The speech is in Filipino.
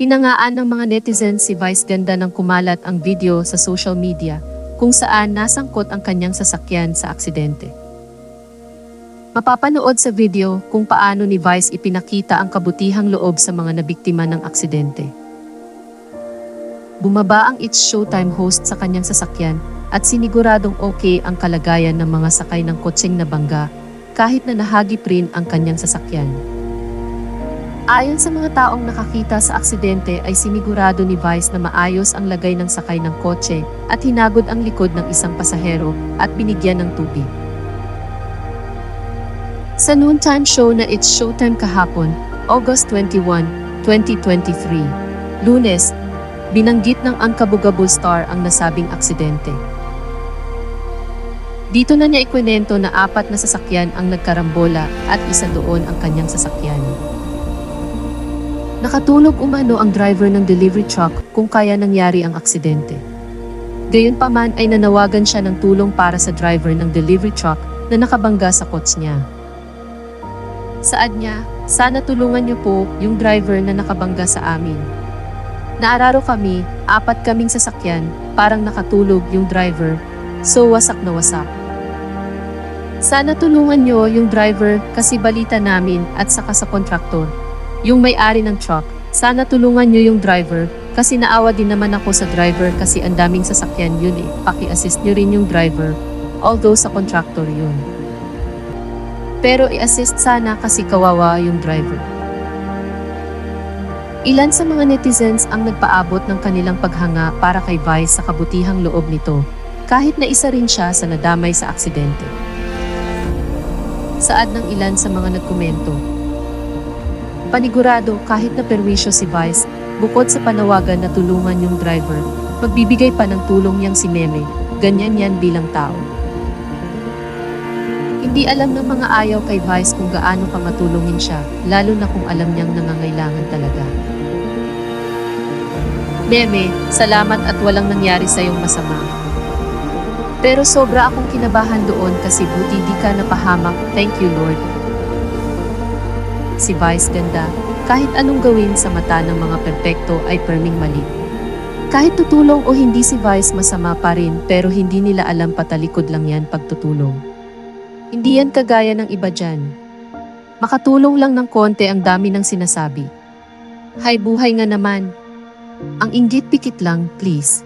Hinangaan ng mga netizens si Vice Ganda nang kumalat ang video sa social media kung saan nasangkot ang kanyang sasakyan sa aksidente. Mapapanood sa video kung paano ni Vice ipinakita ang kabutihang loob sa mga nabiktima ng aksidente. Bumaba ang It's Showtime host sa kanyang sasakyan at siniguradong okay ang kalagayan ng mga sakay ng kotseng nabangga kahit na nahagip rin ang kanyang sasakyan. Ayon sa mga taong nakakita sa aksidente ay sinigurado ni Vice na maayos ang lagay ng sakay ng kotse at hinagod ang likod ng isang pasahero at binigyan ng tubig. Sa noontime show na It's Showtime kahapon, August 21, 2023, Lunes, binanggit ng Ankabugaboo Star ang nasabing aksidente. Dito na niya ikwento na apat na sasakyan ang nagkarambola at isa doon ang kanyang sasakyan. Nakatulog umano ang driver ng delivery truck kung kaya nangyari ang aksidente. Gayunpaman ay nanawagan siya ng tulong para sa driver ng delivery truck na nakabangga sa kots niya. Saad niya, sana tulungan niyo po yung driver na nakabangga sa amin. Naararo kami, apat kaming sasakyan, parang nakatulog yung driver, so wasak na wasak. Sana tulungan niyo yung driver kasi balita namin at saka sa kontraktor. Yung may-ari ng truck, sana tulungan niyo yung driver kasi naawa din naman ako sa driver kasi ang daming sasakyan yun eh. Paki-assist niyo rin yung driver, although sa kontraktor yun. Pero i-assist sana kasi kawawa yung driver. Ilan sa mga netizens ang nagpaabot ng kanilang paghanga para kay Vice sa kabutihang loob nito, kahit na isa rin siya sa nadamay sa aksidente. Saad ng ilan sa mga nagkomento. Panigurado kahit na perwisyo si Vice, bukod sa panawagan na tulungan yung driver, magbibigay pa ng tulong yang si Meme, ganyan yan bilang tao. Hindi alam ng mga ayaw kay Vice kung gaano ka matulungin siya, lalo na kung alam niyang nangangailangan talaga. Meme, salamat at walang nangyari sa iyong masama. Pero sobra akong kinabahan doon kasi buti di ka napahamak, thank you Lord. Si Vice ganda, kahit anong gawin sa mata ng mga perpekto ay perming mali. Kahit tutulong o hindi si Vice masama pa rin pero hindi nila alam patalikod lang yan pagtutulong. Hindi yan kagaya ng iba dyan. Makatulong lang ng konti ang dami ng sinasabi. Hay buhay nga naman. Ang inggit pikit lang, please.